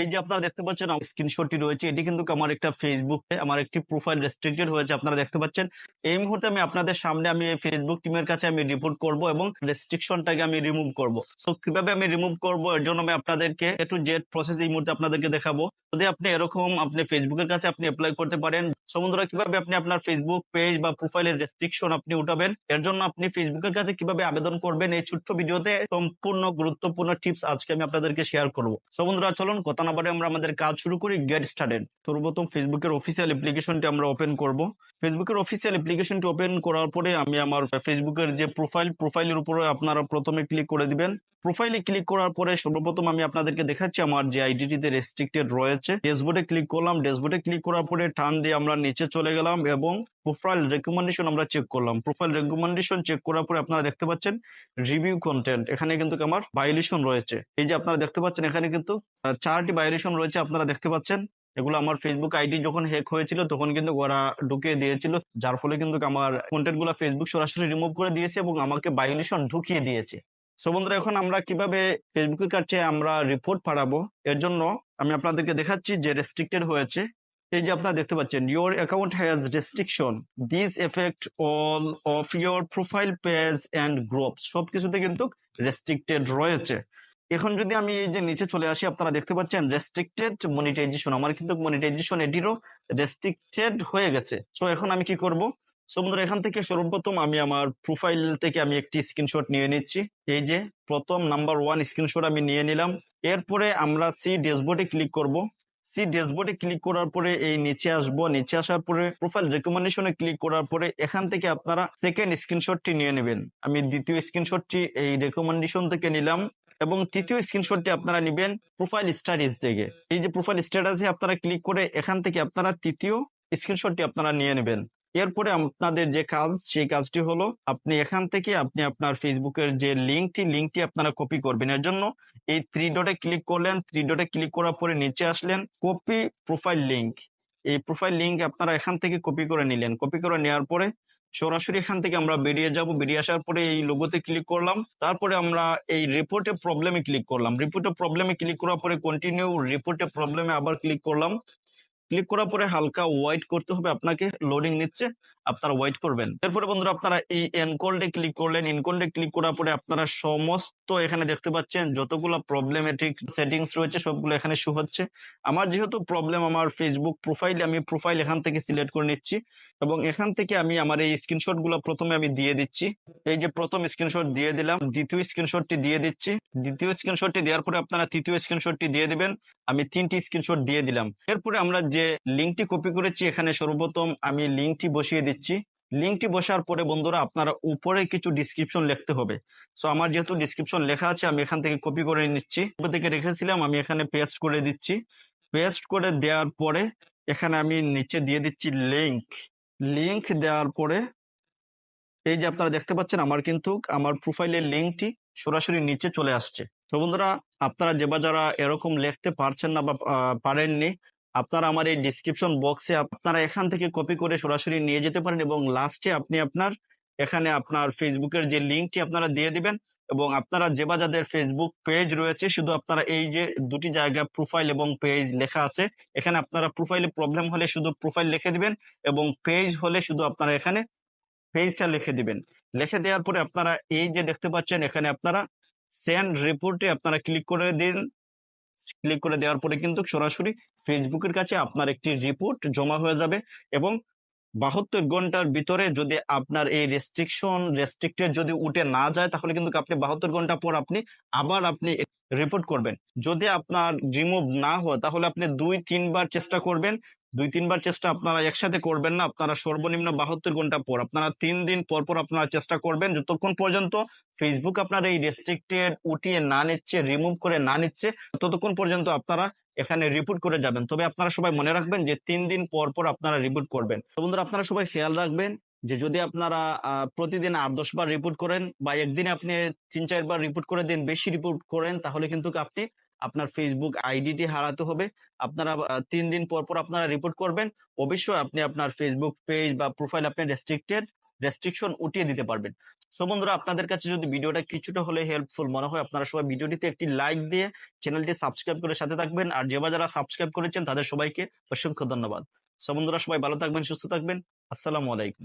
এই যে আপনারা দেখতে পাচ্ছেন স্ক্রিনশটটি রয়েছে। এটি কিন্তু আমার একটা ফেসবুকে আমার একটি প্রোফাইল রেস্ট্রিক্টেড হয়েছে, আপনারা দেখতে পাচ্ছেন। এই মুহূর্তে আমি আপনাদের সামনে আমি ফেসবুক টিমের কাছে আমি রিপোর্ট করব এবং রেস্ট্রিকশনটাকে আমি রিমুভ করব। সো কীভাবে আমি রিমুভ করব? এর জন্য আমি আপনাদেরকে একটু জেড প্রসেস এই মুহূর্তে আপনাদেরকে দেখাবো। যদি আপনি এরকম, আপনি ফেসবুকের কাছে আপনি অ্যাপ্লাই করতে পারেন সমুদ্র কীভাবে আপনি আপনার ফেসবুক পেজ বা প্রোফাইলের রেস্ট্রিকশন আপনি উঠাবেন? এর জন্য আপনি ফেসবুকের কাছে কীভাবে আবেদন করবেন? এই ছোট্ট ভিডিওতে সম্পূর্ণ গুরুত্বপূর্ণ টিপস আজকে আমি আপনাদেরকে শেয়ার করব। সমুদ্রা চলুন কথা না আমরা আমাদের কাজ শুরু করি গেট স্টার্টেড সর্বপ্রথম ফেসবুকের অফিসিয়াল অ্যাপ্লিকেশনটি আমরা ওপেন করব। ফেসবুকের অফিসিয়াল অ্যাপ্লিকেশনটি ওপেন করার পরে আমি আমার ফেসবুকের যে প্রোফাইল প্রোফাইলের উপরে আপনারা প্রথমে ক্লিক করে দিবেন। প্রোফাইলে ক্লিক করার পরে সর্বপ্রথম আমি আপনাদেরকে দেখাচ্ছি আমার যে আইডিটিতে রেস্ট্রিক্টেড রয়েছে। ড্যাশবোর্ডে ক্লিক করলাম। ড্যাশবোর্ডে ক্লিক করার পরে টান দিয়ে আমরা নিচে চলে গেলাম এবং প্রোফাইল রেকমেন্ডেশন আমরা চেক করলাম। প্রোফাইল রেকমেন্ডেশন চেক করার পরে আপনারা দেখতে পাচ্ছেন রিভিউ কন্টেন্ট এখানে কিন্তু আমার ভায়োলেশন রয়েছে। এই যে আপনারা দেখতে পাচ্ছেন, এখানে কিন্তু চারটি ভায়োলেশন রয়েছে আপনারা দেখতে পাচ্ছেন। এগুলো আমার ফেসবুক আইডি যখন হ্যাক হয়েছিল তখন কিন্তু ওরা ঢুকিয়ে দিয়েছিল। যার ফলে কিন্তু আমার কন্টেন্টগুলো ফেসবুক সরাসরি রিমুভ করে দিয়েছে এবং আমাকে ভায়োলেশন ঢুকিয়ে দিয়েছে। সো বন্ধুরা, এখন আমরা কীভাবে ফেসবুকের কাছে আমরা রিপোর্ট পাঠাবো, এর জন্য আমি আপনাদেরকে দেখাচ্ছি যে রেস্ট্রিক্টেড হয়েছে। এই যে আপনারা দেখতে পাচ্ছেন your account has restriction this effect all of your profile page and group সবকিছুতে কিন্তু রেস্ট্রিক্টেড রয়েছে। এখন যদি আমি এই যে নিচে চলে আসি, আপনারা দেখতে পাচ্ছেন রেস্ট্রিক্টেড মনিটাইজেশন আমার কিন্তু মনিটাইজেশন এটিরও রেস্ট্রিক্টেড হয়ে গেছে। সো এখন আমি কি করব? সো বন্ধুরা, এখান থেকে সর্বপ্রথম আমি আমার প্রোফাইল থেকে আমি একটি স্ক্রিনশট নিয়ে নিচ্ছি। এই যে প্রথম নাম্বার ওয়ান স্ক্রিনশট আমি নিয়ে নিলাম। এরপরে আমরা সি ড্যাশবোর্ডে ক্লিক করব। সি ড্যাশবোর্ডে ক্লিক করার পরে এই নিচে আসব। নিচে আসার পরে প্রোফাইল রেকমেন্ডেশনে ক্লিক করার পরে এখান থেকে আপনারা সেকেন্ড স্ক্রিনশটটি নিয়ে নেবেন। আমি দ্বিতীয় স্ক্রিনশটটি এই রেকমেন্ডেশন থেকে নিলাম। এবং তৃতীয় স্ক্রিনশটটি আপনারা নেবেন প্রোফাইল স্ট্যাটাস থেকে। এই যে প্রোফাইল স্ট্যাটাসে আপনারা ক্লিক করে এখান থেকে আপনারা তৃতীয় স্ক্রিনশটটি আপনারা নিয়ে নেবেন। এরপরে আপনাদের যে কাজ, সেই কাজটি হলো আপনি এখান থেকে আপনি আপনার ফেসবুকের যে লিঙ্কটি লিঙ্কটি আপনারা কপি করবেন। এর জন্য এই থ্রি ডটে ক্লিক করলেন। থ্রি ডটে ক্লিক করার পরে নিচে আসলেন কপি প্রোফাইল লিঙ্ক এই প্রোফাইল লিঙ্ক আপনারা এখান থেকে কপি করে নিলেন। কপি করে নেওয়ার পরে সরাসরি এখান থেকে আমরা বেরিয়ে যাব। বেরিয়ে আসার পরে এই লোগোতে ক্লিক করলাম। তারপরে আমরা এই রিপোর্টে প্রবলেমে ক্লিক করলাম। রিপোর্টে প্রবলেমে ক্লিক করার পরে কন্টিনিউ রিপোর্টে প্রবলেমে আবার ক্লিক করলাম। ক্লিক করার পরে হালকা ওয়াইট করতে হবে, আপনাকে লোডিং নিচ্ছে, আপনারা ওয়াইট করবেন। এরপরে বন্ধুরা, আপনারা এই এনকোল্ডে ক্লিক করলেন এনকোল্ডে ক্লিক করার পরে আপনারা সমস্ত এখানে দেখতে পাচ্ছেন যতগুলো প্রবলেমেটিক সেটিংস রয়েছে, সবগুলো এখানে শো হচ্ছে। আমার যেহেতু প্রবলেম আমার ফেসবুক প্রোফাইলে আমি প্রোফাইল এখান থেকে সিলেক্ট করে নিচ্ছি এবং এখান থেকে আমি আমার এই স্ক্রিনশটগুলো প্রথমে আমি দিয়ে দিচ্ছি। এই যে প্রথম স্ক্রিনশট দিয়ে দিলাম, দ্বিতীয় স্ক্রিনশটটি দিয়ে দিচ্ছি। দ্বিতীয় স্ক্রিনশটটি দেওয়ার পরে আপনারা তৃতীয় স্ক্রিনশটটি দিয়ে দিবেন, আমি তিনটি স্ক্রিনশট দিয়ে দিলাম। এরপরে আমরা যে লিঙ্কটি কপি করেছি, এখানে সর্বপ্রথম আমি লিঙ্কটি বসিয়ে দিচ্ছি। লিঙ্কটি বসার পরে বন্ধুরা আপনারা উপরে কিছু ডিসক্রিপশন লিখতে হবে। সো আমার যেহেতু ডিসক্রিপশন লেখা আছে, আমি এখান থেকে কপি করে নিচ্ছি। উপর থেকে রেখেছিলাম, আমি এখানে পেস্ট করে দিচ্ছি। পেস্ট করে দেওয়ার পরে এখানে আমি নিচে দিয়ে দিচ্ছি লিঙ্ক লিঙ্ক দেওয়ার পরে এই যে আপনারা দেখতে পাচ্ছেন, আমার কিন্তু আমার প্রোফাইলের লিঙ্কটি সরাসরি নিচে চলে আসছে। তো বন্ধুরা, আপনারা যে বা যারা এরকম লিখতে পারছেন না বা পারেননি আপনারা আমার এই ডিসক্রিপশন বক্সে আপনারা এখান থেকে কপি করে সরাসরি নিয়ে যেতে পারেন এবং লাস্টে আপনি আপনার, এখানে আপনার ফেসবুকের যে লিঙ্কটি আপনারা দিয়ে দিবেন এবং আপনারা যে বা যাদের ফেসবুক পেজ রয়েছে, শুধু আপনারা এই যে দুটি জায়গায় প্রোফাইল এবং পেজ লেখা আছে, এখানে আপনারা প্রোফাইলে প্রবলেম হলে শুধু প্রোফাইল লিখে দিবেন এবং পেজ হলে শুধু আপনারা এখানে পেজটা লিখে দিবেন। লিখে দেওয়ার পরে আপনারা এই যে দেখতে পাচ্ছেন, এখানে আপনারা সেন্ড রিপোর্টে আপনারা ক্লিক করে দিন। ক্লিক করে দেওয়ার পরে কিন্তু সরাসরি ফেসবুকের কাছে আপনার একটি রিপোর্ট জমা হয়ে যাবে এবং বাহাত্তর ঘণ্টার ভিতরে যদি আপনার এই রেস্ট্রিকশন রেস্ট্রিক্টেড যদি উঠে না যায়, তাহলে কিন্তু আপনি বাহাত্তর ঘণ্টা পর আপনি আবার আপনি রিপোর্ট করবেন। যদি আপনার রিমুভ না হয়, তাহলে আপনি দুই, তিনবার চেষ্টা করবেন দুই, তিনবার চেষ্টা আপনারা একসাথে করবেন না, আপনারা সর্বনিম্ন বাহাত্তর ঘণ্টা পর, আপনারা তিন দিন পর পর আপনারা চেষ্টা করবেন, যতক্ষণ পর্যন্ত ফেসবুক আপনার এই রেস্ট্রিক্টেড উঠিয়ে না নিচ্ছে রিমুভ করে না নিচ্ছে, ততক্ষণ পর্যন্ত আপনারা এখানে রিপোর্ট করে যাবেন। তবে আপনারা সবাই মনে রাখবেন যে তিন দিন পর পর আপনারা রিপোর্ট করবেন। তো বন্ধুরা, আপনারা সবাই খেয়াল রাখবেন যে যদি আপনারা প্রতিদিন আট, দশ বার রিপোর্ট করেন বা একদিনে আপনি তিন চারবার রিপোর্ট করে দিন, বেশি রিপোর্ট করেন, তাহলে কিন্তু আপনি আপনার ফেসবুক আইডিটি হারাতে হবে। আপনারা তিন দিন পর পর আপনারা রিপোর্ট করবেন। অবশ্যই আপনি আপনার ফেসবুক পেজ বা প্রোফাইল আপনি রেস্ট্রিক্টেড রেস্ট্রিকশন উঠিয়ে দিতে পারবেন। সো বন্ধুরা, আপনাদের কাছে যদি ভিডিওটা কিছুটা হলে হেল্পফুল মনে হয়, আপনারা সবাই ভিডিওটিতে একটি লাইক দিয়ে চ্যানেলটি সাবস্ক্রাইব করে সাথে থাকবেন। আর যে যারা সাবস্ক্রাইব করেছেন, তাদের সবাইকে অসংখ্য ধন্যবাদ। সো বন্ধুরা, সবাই ভালো থাকবেন, সুস্থ থাকবেন। আসসালামু আলাইকুম।